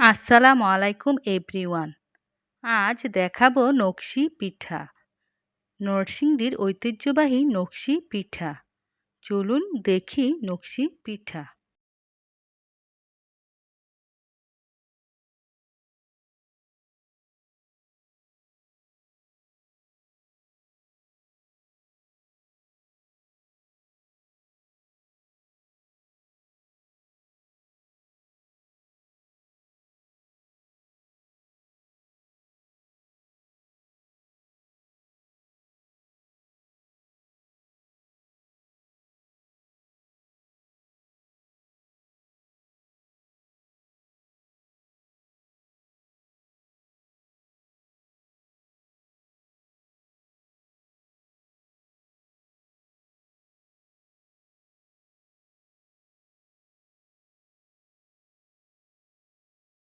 আসসালামু আলাইকুম এভরিওয়ান। আজ দেখাবো নকশি পিঠা। নরসিংদীর ঐতিহ্যবাহী নকশি পিঠা। চলুন দেখি নকশি পিঠা।